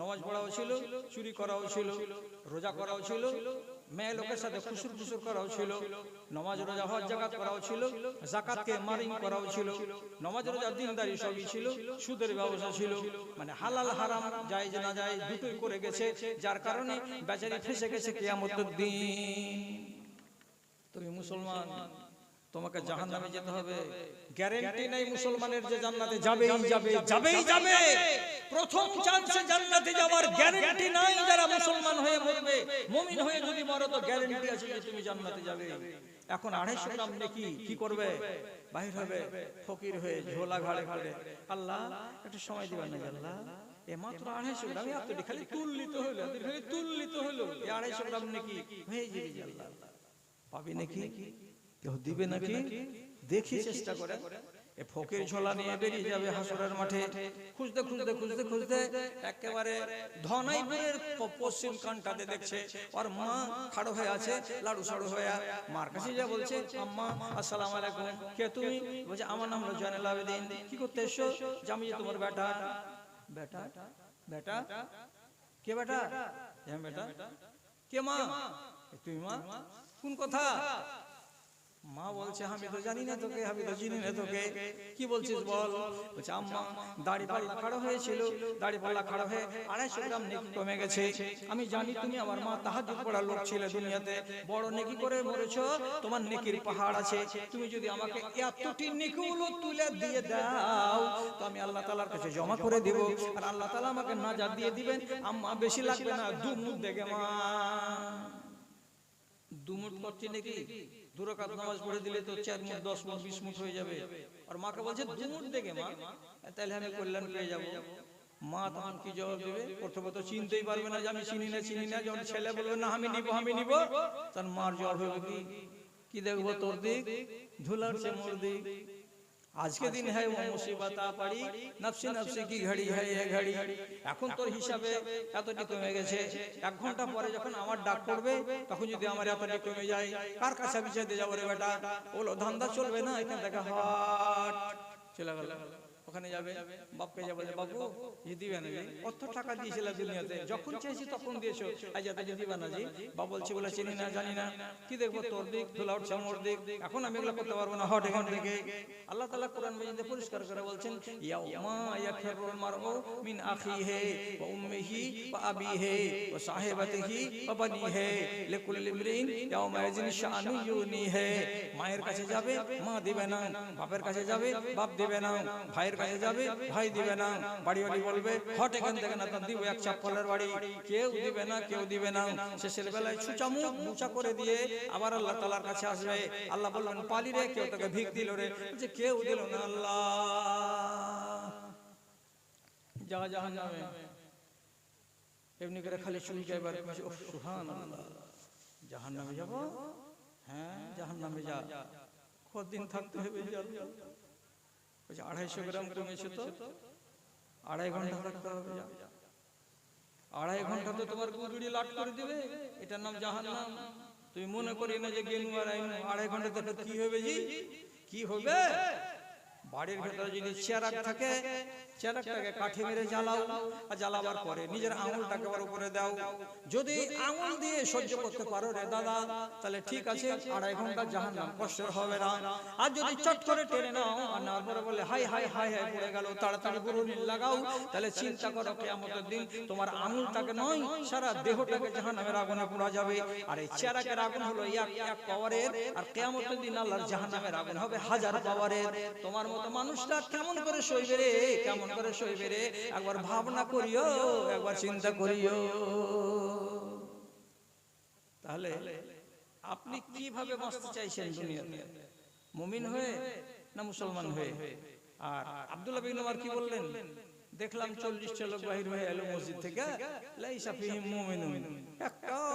নামাজ পড়াও ছিল, চুরি করাও ছিল, রোজা করাও ছিল, মেয়ে লোকের সাথে খুশুর খুশুর করাও ছিল, নামাজ, রোজা, হজ, জাকাত করাও ছিল, জাকাতকে মারিং করাও ছিল, নামাজ, রোজা, দিনদারি সবই ছিল, সুদের ব্যবসা ছিল মানে হালাল, হারাম যায় না যায় দুটোই করে গেছে, যার কারণে বেচারি ফেসে গেছে কিয়ামতের দিন। তুমি মুসলমান তোমাকে জাহান নামে যেতে হবে। গ্যারেন্টি নাই মুসলমানের যে জান্নাতে যাবেই যাবে যাবেই যাবে। প্রথম চান্সে জান্নাতে যাওয়ার গ্যারেন্টি নাই যারা মুসলমান হয়ে মরবে। মুমিন হয়ে যদি মরো তো গ্যারেন্টি আছে যে তুমি জান্নাতে যাবে। এখন আড়াইশো গ্রাম নাকি কি করবে? বাহির হবে ফকির হয়ে ঝোলা ঘাড়ে ঘাড়ে আল্লাহ একটু সময় দিবেন না আল্লাহ। এ মাত্র আড়াইশো গ্রাম এতটি খালি তুললিত হলো খালি তুললিত হলো। এই আড়াইশো গ্রাম নাকি হয়ে যাবে আল্লাহ। পাবি নাকি কেউ দিবে নাকি? দেখি চেষ্টা করে। এ ফকির ঝোলা নিয়ে বেরিয়ে যাবে হাসরের মাঠে। খুঁজতে খুঁজতে খুঁজতে খুঁজতে একেবারে ধনাইপুরের পশ্চিম কানটাতে দেখছে। ওর মা খাড়ো হয়ে আছে লাড়ু সাড়ু হয়ে মার কাছে যা বলছে আম্মা আসসালামু আলাইকুম। কে তুমি? বলছে আমার নাম হলো জয়নাল আবেদিন। কি করতে এসছো যে আমি যে তোমার বেটা। বেটা। বেটা? কে বেটা? হ্যাঁ বেটা? কে মা? তুই মা? কোন কথা? মা বলছে আমি তো জানি না তোকে আমি তো চিনি না তোকে। কি বলছিস বল? বলছে আম্মা দাড়ি পাল্লা খাড়ো হয়েছিল দাড়ি পাল্লা খাড়ো হয়ে আড়াইশো গ্রাম নেকি কমে গেছে। আমি জানি তুমি আমার মা তাহাজুদ পড়ার লোক ছিলে দুনিয়াতে। বড় নেকি করে মরেছো তোমার নেকির পাহাড় আছে। তুমি যদি আমাকে এতটি নেকিগুলো তুলে দিয়ে দাও তো আমি আল্লাহ তালার কাছে জমা করে দিব। আর আল্লাহ তালা আমাকে নাজাদ দিয়ে দিবেন। আম্মা বেশি লাগবে না দু মুখ দেখে মা। দুমুট করছি নাকি দুরাকাত আমি কল্যাণ পেয়ে যাব। মা তখন কি জবাব দেবে? প্রথমে চিনতেই পারবে না যে আমি চিনি না চিনি না। যখন ছেলে বলবে, না, আমি নিব আমি নিব তার মার জবাব হবে কি? কি দেখব তোর দিক? ধুলার সে মোর দিক। आज के दिन है वो मुसीबत आ पड़ी नफसी नफसी की घड़ी है ये घड़ी এখন তোর হিসাবে এতটি কমে গেছে এক ঘন্টা পরে যখন আমার ডাক পড়বে তখন যদি আমার এতটি কমে যায় কার কাছে আমি যেতে যাবো রে বেটা বলো ধান্দা চলবে না এখান থেকে হট চলে গেল ওখানে যাবে বাপকে যাবে বলে, বাবু ই দিবে কত টাকা দিয়েছিল দুনিয়াতে যখন চেয়েছি তখন দিয়েছ। আজ এত যে দিবে না জি বাবা বলছে বলে চিনি না জানি না। কি দেখব তোর দিক ধুলা উঠছে মোর দিক। এখন আমি এগুলো করতে পারব না হট এখান থেকে। আল্লাহ তাআলা কোরআন মাজিদে পরিষ্কার করে বলছেন ইয়াউমা ইয়াফিরুল মারউ মিন আখিহি ওয়া উম্মিহি ওয়া আবিহি ওয়া সাহিবাতিহি ওয়া বানিহি। লিকুল্লি ইমরিন ইয়াউমা ইয়াজিন শানু ইউনিহি। মায়ের কাছে যাবে মা দিবে না বাপের কাছে যাবে বাপ দিবে না। ভাইয়ের কাছে যাবে। ভাই দিবে না। বাড়ি বাড়ি বলবে, হট এখান থেকে না দিব এক চাপ্পলের বাড়ি। কেউ দিবে না, কেউ দিবে না। শেষের বেলায় ছুচামু মুচা করে দিয়ে আবার আল্লাহ তালার কাছে আসবে। আল্লাহ বললেন, পালি রে, কেউ তোকে ভিক দিল রে। যে কেউ দিল না আল্লাহ। যা জাহান নামে এমনি করে খালি চুল যাইবার সুহান জাহান নামে যাব? হ্যাঁ জাহান নামে যা। কদিন থাকতে হবে। বলছে আড়াইশো গ্রাম কমেছে তো। আড়াই ঘণ্টা থাকতে হবে। আড়াই ঘণ্টা তো তোমার গুজুড়ি লাট করে দিবে। এটার নাম জাহান নাম তুমি মনে করি না যে গেনু আড়াই ঘণ্টা তো কি হবে জি? কি হবে? বাড়ির ভেতরে যদি চেরাক থাকে চেরাকটাকে কাঠি মেরে জ্বালাও আর জ্বালাবার পরে নিজের আঙুলটাকে আবার উপরে দাও যদি আঙুল দিয়ে সহ্য করতে পারো রে দাদা তাহলে ঠিক আছে আড়াই ঘণ্টা জাহান নাম কষ্টের হবে না আর যদি চট করে টেনে নাও আর নেওয়ার পরে বলে হাই হাই হাই হাই পড়ে গেল তাড়াতাড়ি গুরুনি লাগাও তাহলে চিন্তা করো কেয়ামতের দিন তোমার আঙুলটাকে নয় সারা দেহটাকে জাহান নামের আগুনে পোড়া যাবে আর এই চেরাকের আগুন হলো এক এক পাওয়ারের আর কেয়ামতের দিন আল্লাহর জাহান নামের আগুন হবে হাজার পাওয়ারের তোমার মতো মানুষটা কেমন করে রে? কেমন করে রে? একবার ভাবনা করিও, একবার চিন্তা করিও। তাহলে আপনি কীভাবে বাঁচতে চাইছেন দুনিয়াতে? মুমিন হয়ে না মুসলমান হয়ে? আর আব্দুল্লাহ বিন কি বললেন? দেখলাম চল্লিশটা লোক বাহির হয়ে এলো মসজিদ থেকে, লাইসা ফিহিম একটাও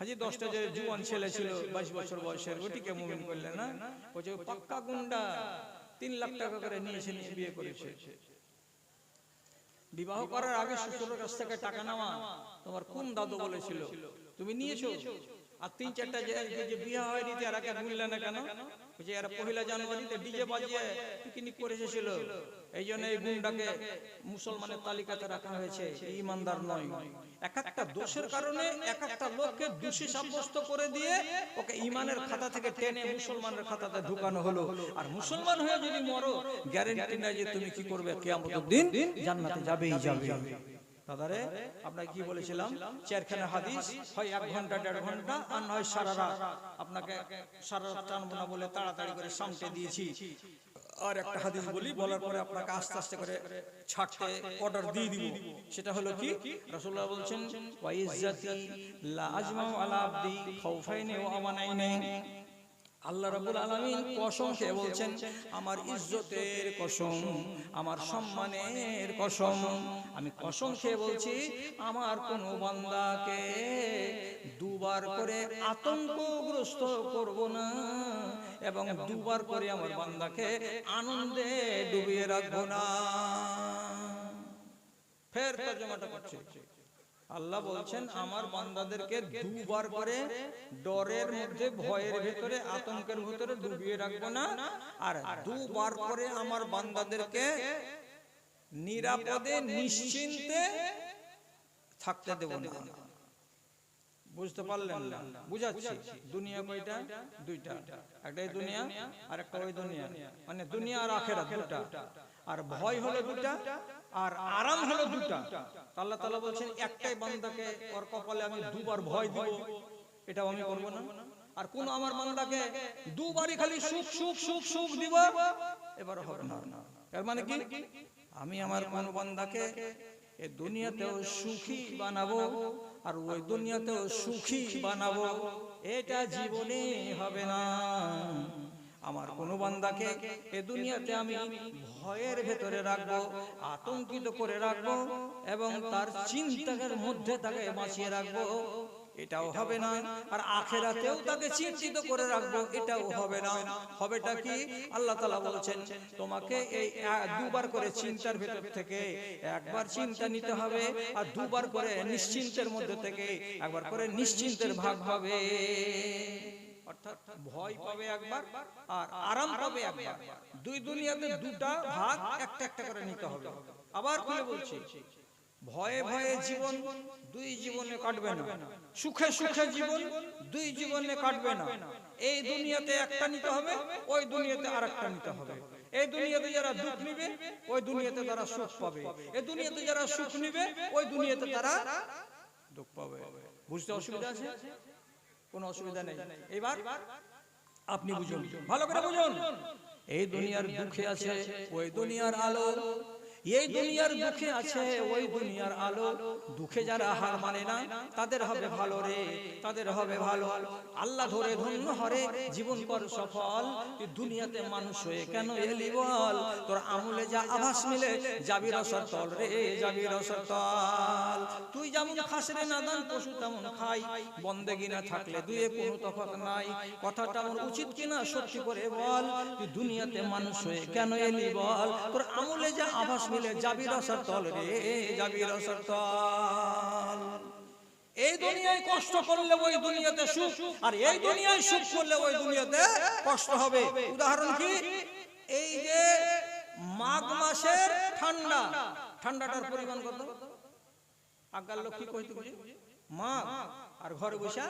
হাজি দশটা যে জুয়ান ছেলে ছিল বাইশ বছর বয়সের ওটিকে মুমিন করলেন না? বলছে পাক্কা গুন্ডা তিন লাখ টাকা করে নিয়েছে নিয়ে বিয়ে করেছে। বিবাহ করার আগে শ্বশুরের কাছ থেকে টাকা নেওয়া তোমার কোন দাদু বলেছিল? তুমি নিয়েছো? আর তিন চারটা যে বিয়ে হয়নি তো এরা গুনলে না কেন? যে এরা পহিলা জানুয়ারিতে ডিজে বাজিয়ে পিকনিক করে এসেছিল। এই জন্য এই গুণটাকে মুসলমানের তালিকাতে রাখা হয়েছে। ইমানদার নয়। এক একটা দোষের কারণে এক একটা লোককে দোষী সাব্যস্ত করে দিয়ে ওকে ইমানের খাতা থেকে টেনে মুসলমানের খাতাতে ঢুকানো হলো। আর মুসলমান হয়ে যদি মরো গ্যারেন্টি নাই যে তুমি কি করবে, কিয়ামতের দিন জান্নাতে যাবেই যাবে। দাদারে, আপনাকে কি বলেছিলাম? চারখানা হাদিস হয় এক ঘণ্টা, দেড় ঘণ্টা, আর নয় সারা রাত। আপনাকে সারা রাত টানবো না বলে তাড়াতাড়ি করে সামটে দিয়েছি। আর একটা হাদিস বলি, বলার পরে আপনাকে আস্তে আস্তে করে ছাড়তে অর্ডার দিয়ে দিব। সেটা হলো কি? রাসূলুল্লাহ বলছেন ওয়া ইজ্জাতি লা আজমাউ আলা আবদি খাউফাইনি ওয়া আমানাইনি। আল্লাহ রাবুল আলামিন কসম খেয়ে বলছেন আমার ইজ্জতের কসম আমার সম্মানের কসম আমি কসম খেয়ে বলছি আমার কোন বান্দাকে দুবার করে আতঙ্কগ্রস্ত করব না এবং দুবার করে আমার বান্দাকে আনন্দে ডুবিয়ে রাখব না। ফের তর্জমাটা করছে। আল্লাহ বলছেন আমার বান্দাদেরকে দুবার করে ডরের মধ্যে ভয়ের ভেতরে আতঙ্কের ভেতরে ডুবিয়ে রাখব না? আর দুবার করে আমার বান্দাদেরকে নিরাপদে নিশ্চিন্তে থাকতে দেব না। বুঝতে পারলেন না? বুঝাচ্ছি। দুনিয়া কয়টা? দুইটা। একটা এই দুনিয়া আর একটা ওই দুনিয়া। মানে দুনিয়া আর আখেরাত দুটা। আর ভয় হলো দুটা, আর আরাম হলো দুটা। আল্লাহ তালা বলছেন, একটাই বান্দাকে ওর কপালে আমি দুবার ভয় দিব, এটাও আমি করব না। আর কোন আমার বান্দাকে দুবারই খালি সুখ সুখ সুখ সুখ দিব, এবার হবে না। এর মানে কি? আমি আমার কোন বান্দাকে এ দুনিয়াতেও সুখী বানাবো, আর ওই দুনিয়াতেও সুখী বানাবো, এটা জীবনে হবে না। বান্দাকে এ দুনিয়াতে আমি ভয়ের ভেতরে রাখব, আতঙ্কিত করে রাখব এবং তার চিন্তার মধ্যে তাকে বাঁচিয়ে রাখব। এটাও হবে না, আর আখেরাতেও তাকে চিন্তিত করে রাখব, এটাও হবে না। হবেটা কি? আল্লাহ তালা বলছেন, তোমাকে এই দুবার করে চিন্তার ভেতর থেকে একবার চিন্তা নিতে হবে, আর দুবার করে নিশ্চিন্তের মধ্যে থেকে একবার করে নিশ্চিন্তের ভাগ হবে ভয় পাবে একবার আর আরাম পাবে একবার। দুই দুনিয়াতে দুটা ভাগ একটা একটা করে নিতে হবে। আবার খুলে বলছি, ভয়ে ভয়ে জীবন দুই জীবনে কাটবে না। সুখে সুখে জীবন দুই জীবনে কাটবে না। এই দুনিয়াতে একটা নিতে হবে, ওই দুনিয়াতে আর একটা নিতে হবে। এই দুনিয়াতে যারা দুঃখ নিবে, ওই দুনিয়াতে তারা সুখ পাবে। এই দুনিয়াতে যারা সুখ নিবে, ওই দুনিয়াতে তারা দুঃখ পাবে। বুঝতে অসুবিধা আছে? কোনো অসুবিধা নেই। এবার আপনি বুঝুন। ভালো করে বুঝুন। এই দুনিয়ার দুঃখে আছে ওই দুনিয়ার আলো। এই দুনিয়ার দুঃখে আছে ওই দুনিয়ার আলো। দুঃখে যারা হার মানে না তাদের হবে ভালো রে তাদের হবে ভালো। আল্লাহ ধরে ধন্য হরে জীবন কর সফল। দুনিয়াতে মানুষ হয়ে কেন এলি বল? তোর আমলে যা আভাস মিলে যাবি রসর তল রে যাবি রসর তল। তুই যেমন খাস রে নাদান পশু তেমন খাই। বন্দেগি না থাকলে দুয়ে কোনো তফাৎ নাই। কথাটা আমার উচিত কিনা সত্যি করে বল। তুই দুনিয়াতে মানুষ হয়ে কেন এলি বল তোর আমলে যা আভাস মিলে যাবি রসর তল রে, যাবি রসর তল। এই দুনিয়ায় কষ্ট করলে ওই দুনিয়াতে সুখ, আর এই দুনিয়ায় সুখ করলে ওই দুনিয়াতে কষ্ট হবে। উদাহরণ কি? এই যে মাঘ মাসের ঠান্ডা, ঠান্ডাটার পরিমাণ কত? আগার লোক কি কইতে বুঝি? মাঘ, আর ঘরে বসে?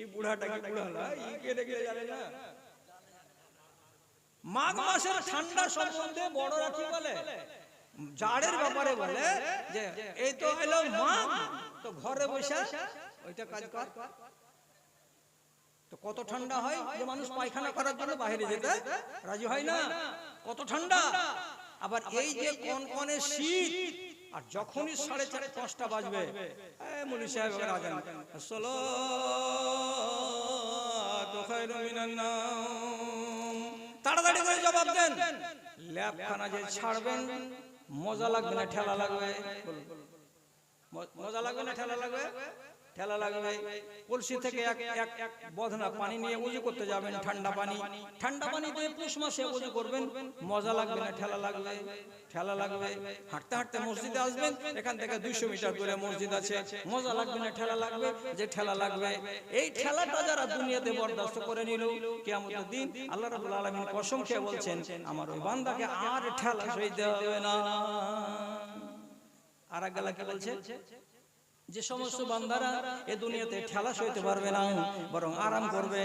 এই বুড়াটা কি বুড়া হলো এই কেটে গেলে জানে না? মাঘ মাসের ঠান্ডা সম্বন্ধে বড়রা কি বলে। জাড়ের ব্যাপারে বলে যে, এই তো এলো মাঘ, তো ঘরে বসে ওইটা কাজ কর। তো কত ঠান্ডা হয় যে মানুষ পায়খানা করার জন্য বাইরে যেতে রাজি হয় না। কত ঠান্ডা। আবার এই যে কোন কনকনে শীত, আর যখনই সাড়ে চার, পাঁচটা বাজবে, এ সাহেব আজান আসসালাতু খায়রুম মিনান নাওম। তাড়াতাড়ি করে জবাব দেন। ল্যাবখানা যে ছাড়বেন, মজা লাগবে না, ঠেলা লাগবে? মজা লাগবে না, ঠেলা লাগবে? ঠেলা লাগবে। কলসি থেকে এক এক এক বদনা পানি নিয়ে উজু করতে যাবেন ঠান্ডা পানি। ঠান্ডা পানি দিয়ে পুষ মাসে উজু করবেন, মজা লাগবে না, ঠেলা লাগবে ঠেলা লাগবে। হাঁটতে হাঁটতে মসজিদে আসবেন, এখান থেকে দুইশো মিটার দূরে মসজিদ আছে। মজা লাগবে না, ঠেলা লাগবে, যে ঠেলা লাগবে। এই ঠেলাটা যারা দুনিয়াতে বরদাস্ত করে নিল, কিয়ামতের দিন আল্লাহ রাব্বুল আলামিন কসম খেয়ে বলছেন, আমার ওই বান্দাকে আর ঠেলা সইতে হবে না। আর এক গেলা কি বলছে যে সমস্ত বান্দারা এ দুনিয়াতে ঠেলা সইতে পারবে না, বরং আরাম করবে।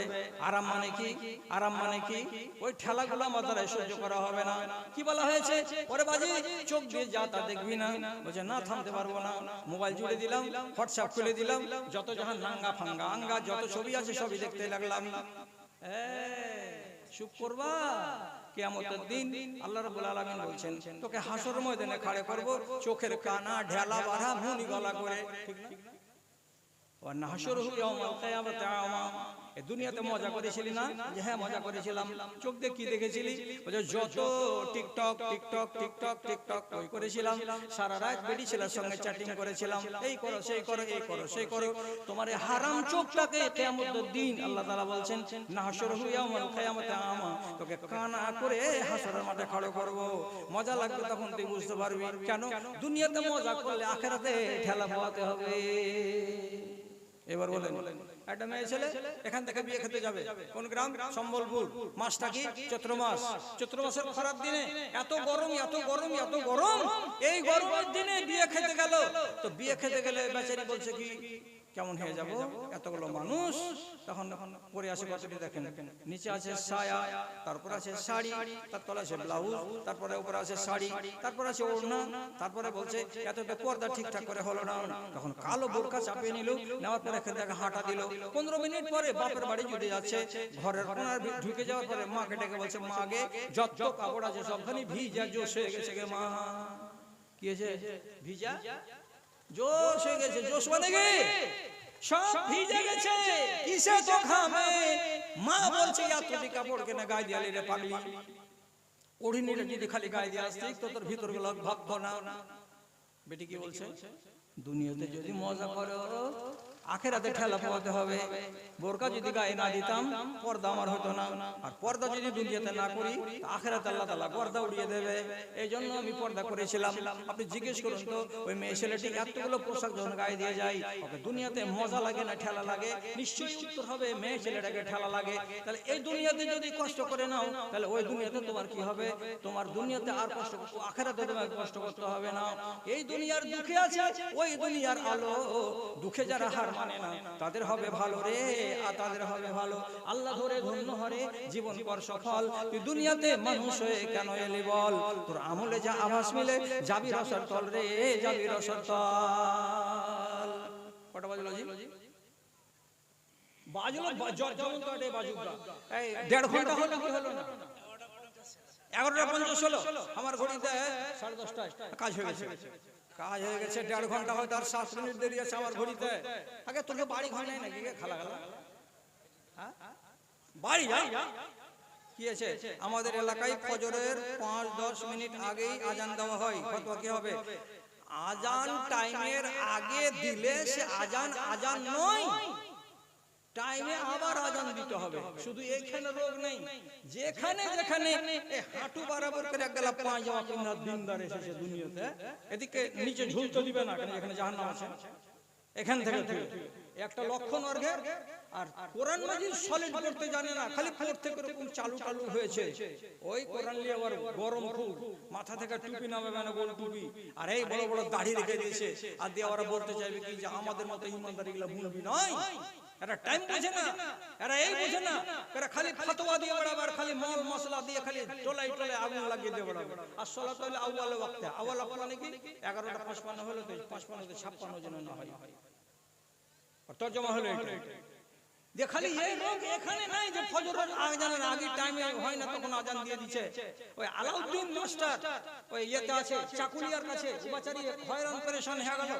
আরাম মানে কি? আরাম মানে কি? ওই ঠেলাগুলো আমার দ্বারা সহ্য করা হবে না। কি বলা হয়েছে? পরে বাজি, চোখ দিয়ে যা তা দেখবি না। বলছে, না, থামতে পারব না। মোবাইল জুড়ে দিলাম, হোয়াটসঅ্যাপ খুলে দিলাম, যত যাহা নাঙ্গা ফাঙ্গা আঙ্গা, যত ছবি আছে সবই দেখতে লাগলাম। চুপ করবা? কিয়ামতের দিন আল্লাহ রাব্বুল আলামিন বলছেন, তোকে হাসর ময়দানে খাড়ে করব, চোখের কানা, ঢেলা বাড়া মুনি গলা করে। ঠিক না? দুনিয়াতে মজা করেছিলি না? যে হ্যাঁ মজা করেছিলাম। চোখ দিয়ে কি দেখেছিলি? যত টিকটক টিকটক টিকটক টিকটক ওই করেছিলাম। সারা রাত বেডি ছেলের সঙ্গে চ্যাটিং করেছিলাম। এই করো সেই করো এই করো সেই করো। তোমার এই হারাম চোখটাকে কিয়ামতের দিন আল্লাহ তাআলা বলছেন নাহশুরুহু ইয়াওমাল কিয়ামাতি আমা। তোকে কানা করে হাসরের মাঠে খড়ো করব। মজা লাগবে তখন তুই বুঝতে পারবি কেন? দুনিয়াতে মজা করলে আখেরাতে ঠেলা পোয়াতে হবে। এবার বলেন একটা মেয়ে ছেলে এখান থেকে বিয়ে খেতে যাবে। কোন গ্রাম? সম্বলপুর। মাসটা কি? চৈত্র মাস। চৈত্র মাসের খারাপ দিনে এত গরম এত গরম এত গরম। এই গরমের দিনে বিয়ে খেতে গেল। তো বিয়ে খেতে গেলে বেচারি বলছে কি কেমন হয়ে যাব? এতগুলো মানুষ তখন পরে আসে কতটি দেখেন? নিচে আছে সায়া তারপর আছে শাড়ি তার তলা আছে ব্লাউজ তারপরে উপরে আছে শাড়ি তারপর আছে ওড়না তারপরে বলছে এত তো পর্দা ঠিকঠাক করে হলো না। তখন কালো বোরকা চাপিয়ে নিল নেওয়ার পরে এখান থেকে হাঁটা দিল। পনেরো মিনিট পরে বাপের বাড়ি জুড়ে যাচ্ছে ঘরের কোনার ভি- ঢুকে যাওয়ার পরে মাকে ডেকে বলছে মা গে যত কাপড় আছে সবখানি ভিজা জোশ হয়ে গেছে গে মা। কি হয়েছে? ভিজা জোশ হয়ে গেছে জোশ মানে কি? সব ভিজে গেছে। কিসে তো ঘামে মা বলছে ইয়া তুই কাপড় কেনে গায়ে দিয়ে রে পাগলি? ওড়িনিটা যদি খালি গায়ে দিয়ে আসতে তো তোর ভিতরগুলো ভাবত না বেটি কি বলছে? দুনিয়াতে যদি মজা করো আখেরাতে ঠেলা পোয়াতে হবে। বোরকা যদি গায়ে না দিতাম পর্দা আমার হতো না। আর পর্দা যদি দুনিয়াতে না করি আখেরাতে আল্লাহ তাআলা পর্দা উড়িয়ে দেবে। এই জন্য আমি পর্দা করেছিলাম। আপনি জিজ্ঞেস করুন তো ওই মেয়ে ছেলেটি এতগুলো পোশাক যখন গায়ে দিয়ে যায় ওকে দুনিয়াতে মজা লাগে না ঠেলা লাগে নিশ্চয়ই উত্তর হবে মেয়ে ছেলেটাকে ঠেলা লাগে। তাহলে এই দুনিয়াতে যদি কষ্ট করে নাও তাহলে ওই দুনিয়াতে তোমার কি হবে? তোমার দুনিয়াতে আর কষ্ট আখেরাতে তোমার কষ্ট করতে হবে না। এই দুনিয়ার দুঃখে আছে ওই দুনিয়ার আলো দুঃখে যারা হার মানে না। তাদের হবে ভালো রে, আর তাদের হবে ভালো। আল্লাহ ধরে ধন্য হরে, জীবন পর সফল। তুই দুনিয়াতে মানুষ হয়ে কেন এলি বল? তোর আমলে যা আভাস মিলে, যাবি রসর তল রে, যাবি রসর তল। কটা বাজলো জি? বাজলো, বা- জ- যেমন তো এটাই এই, দেড় ঘণ্টা হলো কি হলো না? এগারোটা পঞ্চাশ হলো। আমার ঘড়িতে সাড়ে কাজ হয়ে গেছে। কাজ হয়ে গেছে, দেড় ঘণ্টা হয়তো আর সাত মিনিট দেরি আছে আমার ঘড়িতে। আগে তোকে বাড়ি ঘর নেই নাকি খালা খালা? হ্যাঁ? বাড়ি যাই কি আছে আমাদের এলাকায় ফজরের পাঁচ, দশ মিনিট আগেই আজান দেওয়া হয়। কত কি হবে? আজান টাইমের আগে দিলে সে আজান আজান নয়। টাইমে আবার আজান দিতে হবে। শুধু এখানে রোগ নেই। যেখানে যেখানে এ হাঁটু বরাবর করে পাঁচ কিনা দিনদার এসেছে দুনিয়াতে এদিকে নিচে ঝুলতে দিবে না এখানে জাহান্নাম আছে। এখান থেকে। একটা লক্ষণ অর্ঘের আর কোরআন মাজিদ সলিড করতে জানে না, খালি পড়তে এরকম চালু চালু হয়েছে। ওই কোরআন নিয়ে আবার গরম খুব, মাথা থেকে টুপি নামে মানে গোল টুপি, আর এই বড় বড় দাড়ি রেখে দিয়েছে। আর দিয়ে ওরা বলতে চাইবে কি যে আমাদের মতো ইমানদারি গুলা বুনবি নয়? এরা টাইম বোঝে না, এরা এই বোঝে না, এরা খালি ফতোয়া দিয়ে বেড়াবার খালি মল মশলা দিয়ে খালি টোলাই টোলাই আগুন লাগিয়ে দিয়ে বেড়াবে। আর সলাত হলে আউয়াল ওয়াক্তে, আউয়াল ওয়াক্ত মানে কি এগারোটা পাঁচপান্ন হলো তো পাঁচপান্নতে ছাপ্পান্ন যেন না হয়। তর্জমা হলো যে খালি এই রোগ এখানে নাই যে আজানের আগে টাইমে হয় না, তখন আজান দিয়ে ওই আলাউদ্দিন মাস্টার ওই ইয়েতে আছে, চাকুলিয়ার কাছে, উপাচারি হয়রান পরেশান হয়ে গেল।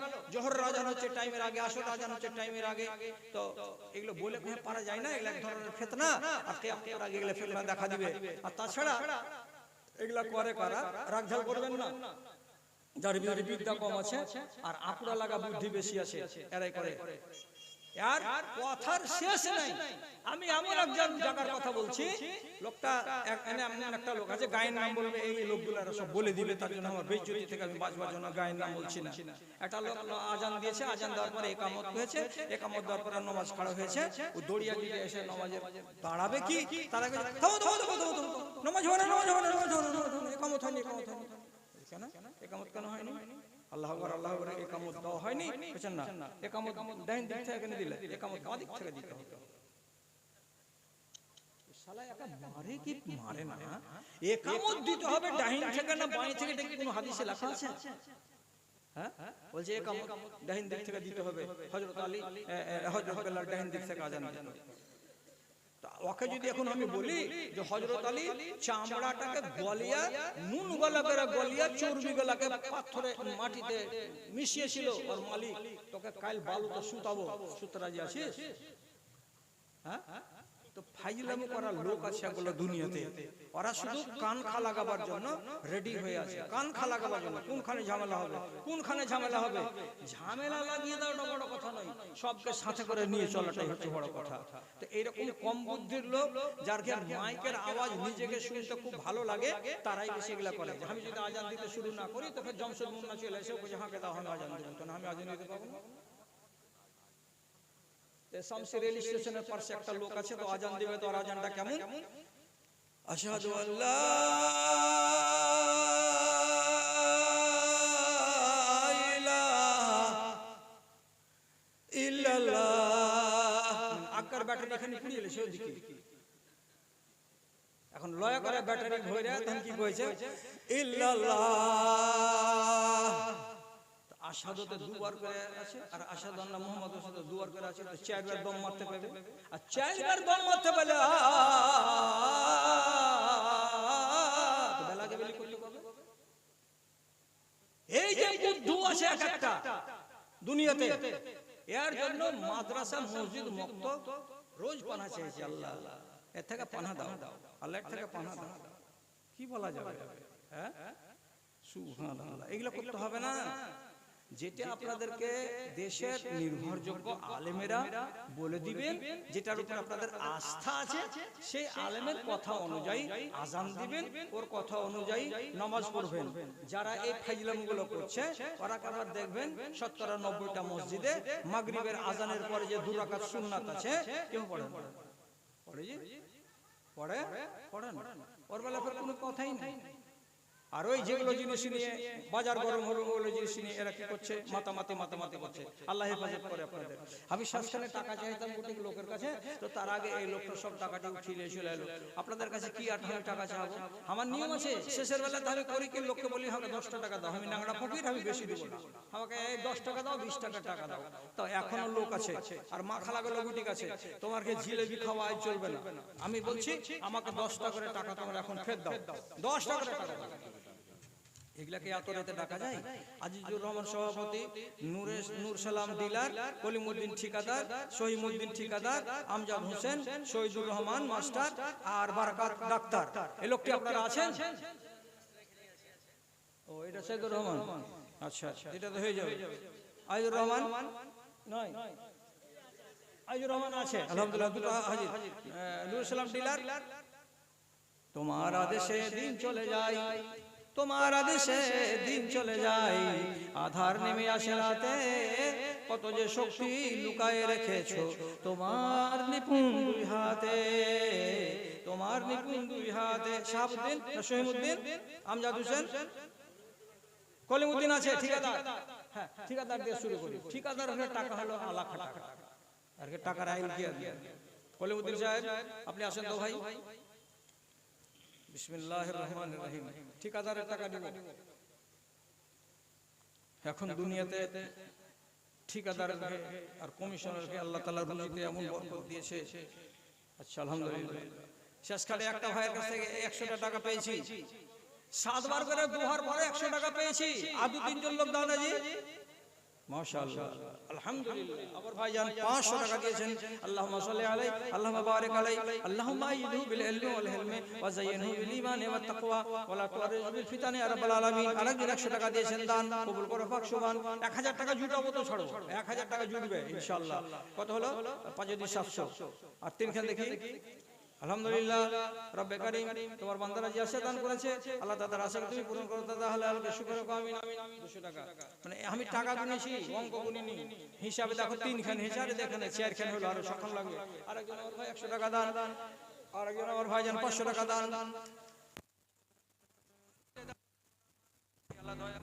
হচ্ছে টাইমের আগে, আসর হচ্ছে টাইমের আগে। তো এগুলো বলে পারা যায় না, এগুলো এক ধরনের ফেতনা। আর কেয়ামতের আগে এগুলো ফেতনা দেখা দিবে। আর তাছাড়া এগুলা করে কারা? রাগঝাল করবেন না। যার বিদ্যা কম আছে, আর আপুরা লাগা বুদ্ধি বেশি আছে, এরাই করে। আর কথার শেষ নাই। আমি এমন একজন জায়গার কথা বলছি লোকটা এমন একটা লোক আছে গায়ের নাম বলবে এই লোকগুলো সব বলে দিবে তার জন্য আমার বেচুরি থেকে আমি বাঁচবার জন্য গায়ের নাম বলছি না। একটা লোক আজান দিয়েছে আজান দেওয়ার পরে একামত হয়েছে একামত দেওয়ার পরে নমাজ খাড়া হয়েছে ও দড়িয়া দিকে এসে নমাজে দাঁড়াবে কি? তার আগে থামো থামো থামো থামো নমাজ হবে না নমাজ হবে না নমাজ হবে না, একামত হয়নি একামত হয়নি। কেন? একামত কেন হয়নি? আল্লাহ আকবার, আল্লাহ একামত দেওয়া হয়নি, বুঝছেন না? একামত ডাইন দিক থেকে কেন দিলে, একামত দিক থেকে দিতে হবে। ডাইন আলী হযরত বেলাল দিক থেকে আজান ওকে যদি এখন আমি বলি যে হজরত আলী চামড়াটাকে গলিয়া নুন গলা করে গলিয়া চর্বি গলাকে পাথরে মাটিতে মিশিয়েছিল ওর মালিক। তোকে কাল বালুতে সুতাবো সুতরাজি রাজি আছিস? হ্যাঁ? তো ফাইজলামি করার লোক আছে এগুলো দুনিয়াতে। ওরা শুধু কান খা লাগাবার জন্য রেডি হয়ে আছে। কান খা লাগাবার জন্য কোনখানে ঝামেলা হবে? কোনখানে ঝামেলা হবে? ঝামেলা লাগিয়ে দাও ওটা বড় কথা নয়। সবকে সাথে করে নিয়ে চলাটাই হচ্ছে বড় কথা। তো এইরকম কম বুদ্ধির লোক যার কি মাইকের আওয়াজ নিজেকে শুনতে খুব ভালো লাগে, তারাই বেশি এগুলা করে। আমি যদি আজান দিতে শুরু না করি তো ফের জমশেদ মুন্না চলে এসে বলছে হাঁকে দাও আমি আজান আমি আজান দিতে পারব না? শামসি রেল স্টেশনের পাশে একটা লোক আছে তো আজান দিবে তো আজানটা কেমন? আশহাদু আল্লাহ ইলাহা ইল্লাল্লাহ আকার ব্যাটারি এখানে পুড়িয়ে এলে সেদিকে। এখন লয়া করে ব্যাটারি ভরে তখন কি কইছে ইল্লাল্লাহ। আসাদতে দুবার করে আছে, আর আসাদ আল্লাহ মোহাম্মদ সাথে দুবার করে আছে, তো চারবার দম মারতে পারবে। আর চারবার দম মারতে পারলে বেলাকে এই যে বুদ্ধু আছে এক একটা দুনিয়াতে, এর জন্য মাদ্রাসা, মসজিদ মুক্ত রোজ পানা চাইছে আল্লাহ। এর থেকে পানা দাও, আল্লাহ এর থেকে পানা দাও। কি বলা যাবে? হ্যাঁ? সুবহানাল্লাহ। এগুলো করতে হবে না। যেটা আপনাদেরকে দেশের নির্ভরযোগ্য আলেমেরা বলে দিবেন যেটার উপর আপনাদের আস্থা আছে সেই আলেমের কথা অনুযায়ী আজান দিবেন ওর কথা অনুযায়ী নামাজ পড়বেন। যারা এই ফাইজলামগুলো করছে ওরা কাবার দেখবেন শতকরা নব্বইটা মসজিদে মাগরিবের আজানের পরে যে দুরাকাত সুন্নাত আছে কেউ পড়ে জি পড়ে পড়েন। ওর বেলা কোনো কথাই নেই। আর ওই যেগুলো জিনিস নিয়ে বাজার গরম হলো ওগুলো জিনিস নিয়ে এরা কি করছে? মাতামাতি মাতামাতি করছে। আল্লাহ হেফাজত করে আপনাদের। আমি শ্বাসখানে টাকা চাইতাম গোটে লোকের কাছে তো তার আগে এই লোকটা সব টাকাটা উঠিয়ে নিয়ে চলে এলো। আপনাদের কাছে কি আর আমি টাকা চাবো? আমার নিয়ম আছে শেষের বেলাতে আমি করি কি? লোককে বলি আমাকে দশটা টাকা দাও। আমি নাংড়া ফকির আমি বেশি দেবো না। আমাকে এই দশ টাকা দাও বিশ টাকা টাকা দাও। তো এখনও লোক আছে আর মা খালাগুলো গুটিক আছে তোমাকে জিলেবি খাওয়া চলবে না। আমি বলছি আমাকে দশটা করে টাকা তোমরা এখন ফের দাও। দশটা করে টাকা। দাও এগুলাকে এত রাতে ডাকা যায়? আজিজুর রহমান সভাপতি নূরে নূর সালাম ডিলার কলিমুদ্দিন ঠিকাদার ঠিকাদার আমজাদ হোসেন শহীদুর রহমান মাস্টার আর বারাকাত ডাক্তার। এই লোকটি আপনারা আছেন? ও এটা সৈয়দুর রহমান? আচ্ছা এটা তো হয়ে যাবে। আইজুর রহমান? নয়। আইজুর রহমান আছে। আলহামদুলিল্লাহ দুটো হাজির। নূর সালাম ডিলার তোমার আদেশে দিন চলে যায়। তোমার আদেশে দিন চলে যায়, আধার নেমে আসে রাতে। কত যে শক্তি লুকায়ে রেখেছো, তোমার নিপুণ দুই হাতে, তোমার নিপুণ দুই হাতে। শাহাবুদ্দিন না শহীমুদ্দিন আমজাদ হোসেন, কলিমুদ্দিন আছে, ঠিকাদার। হ্যাঁ ঠিকাদার দিয়ে শুরু করি। ঠিকাদার হলে টাকা হলো লাখ টাকা। আর টাকার আইন আর কলিমুদ্দিন সাহেব, আপনি আসেন তো ভাই। এখন দুনিয়াতে ঠিকাদারকে আর কমিশনারকে আল্লাহ রুজিতে এমন বরকত দিয়েছে। আচ্ছা আলহামদুলিল্লাহ। শেষকালে একটা ভাইয়ের কাছ থেকে 100 টাকা পেয়েছি। সাতবার করে দুহার পরে 100 টাকা পেয়েছি। আর দু তিনজন লোক দাও না জি মাশাআল্লাহ। আলহামদুলিল্লাহ। আবার ভাইজান 500 টাকা দিয়েছেন। আল্লাহুম্মা সাল্লি আলাই আল্লাহুম্মা বারিক আলাই আল্লাহুম্মা আইয়িদহু বিল ইলমি ওয়াল হিলমি ওয়া যায়্যিনহু বিল ঈমানি ওয়াত তাকওয়া ওয়া লা তুরিজু বিল ফিতানি ইয়া রাব্বাল আলামিন। আরেকজন 100 টাকা দিয়েছেন দান। কবুল করো পাক সুবহান 1000 টাকা জুটাবো তো ছাড়ো। 1000 টাকা জুটবে ইনশাআল্লাহ। কত হলো? 5700 আর তিনখান দেখি। আলহামদুলিল্লাহ, রব্বে কারীম, তোমার বান্দারা যে আশা দান করেছে, আল্লাহ তাদের আশাকে তুমি পূরণ করো দাদা হালালকে শুকর করো, আমিন আমিন 200 টাকা। মানে আমি টাকা গুনেছি, অঙ্ক গুনিনি। হিসাবে দেখো তিনখান, হিসাবে দেখেন চারখান হলো আরও সক্ষম লাগবে আরেকজন আমার ভাই 100 টাকা দান, আরেকজন আমার ভাইজান 500 টাকা দান। আল্লাহ দয়া